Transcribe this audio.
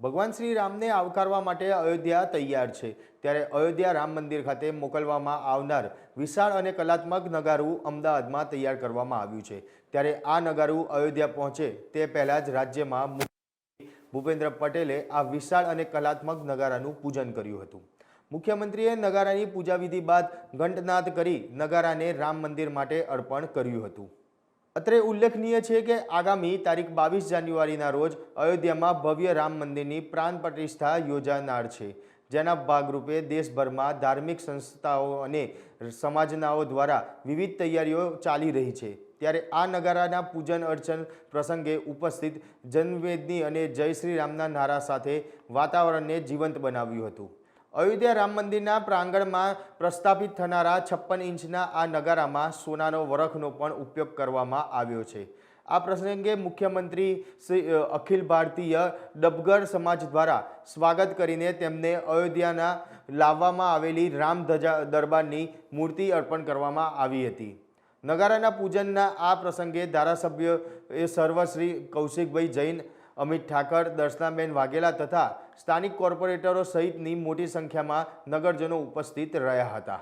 ભગવાન શ્રી રામને આવકારવા માટે અયોધ્યા તૈયાર છે. ત્યારે અયોધ્યા રામ મંદિર ખાતે મોકલવામાં આવનાર વિશાળ અને કલાત્મક નગારું અમદાવાદમાં તૈયાર કરવામાં આવ્યું છે. ત્યારે આ નગારું અયોધ્યા પહોંચે તે પહેલાં જ રાજ્યમાં ભૂપેન્દ્ર પટેલે આ વિશાળ અને કલાત્મક નગારાનું પૂજન કર્યું હતું. મુખ્યમંત્રીએ નગારાની પૂજાવિધિ બાદ ઘંટનાદ કરી નગારાને રામ મંદિર માટે અર્પણ કર્યું હતું. અત્રે ઉલ્લેખનીય છે કે આગામી તારીખ બાવીસ જાન્યુઆરીના રોજ અયોધ્યામાં ભવ્ય રામ મંદિરની પ્રાણ પ્રતિષ્ઠા યોજાનાર છે. જેના ભાગરૂપે દેશભરમાં ધાર્મિક સંસ્થાઓ અને સમાજનાઓ દ્વારા વિવિધ તૈયારીઓ ચાલી રહી છે. ત્યારે આ નગારાના પૂજન અર્ચન પ્રસંગે ઉપસ્થિત જનવેદની અને જય શ્રી રામના નારા સાથે વાતાવરણને જીવંત બનાવ્યું હતું. અયોધ્યા રામ મંદિરના પ્રાંગણમાં પ્રસ્થાપિત થનારા છપ્પન ઇંચના આ નગારામાં સોનાનો વરખનો પણ ઉપયોગ કરવામાં આવ્યો છે. આ પ્રસંગે મુખ્યમંત્રી શ્રી અખિલ ભારતીય ડબગર સમાજ દ્વારા સ્વાગત કરીને તેમને અયોધ્યાના લાવવામાં આવેલી રામ ધજા, દરબારની મૂર્તિ અર્પણ કરવામાં આવી હતી. નગારાના પૂજનના આ પ્રસંગે ધારાસભ્ય એ સર્વશ્રી કૌશિકભાઈ જૈન અમિત ઠાકર દર્શનાબેન વાઘેલા તથા સ્થાનિક કોર્પોરેટરો સહિતની મોટી સંખ્યામાં નગરજનો ઉપસ્થિત રહ્યા હતા.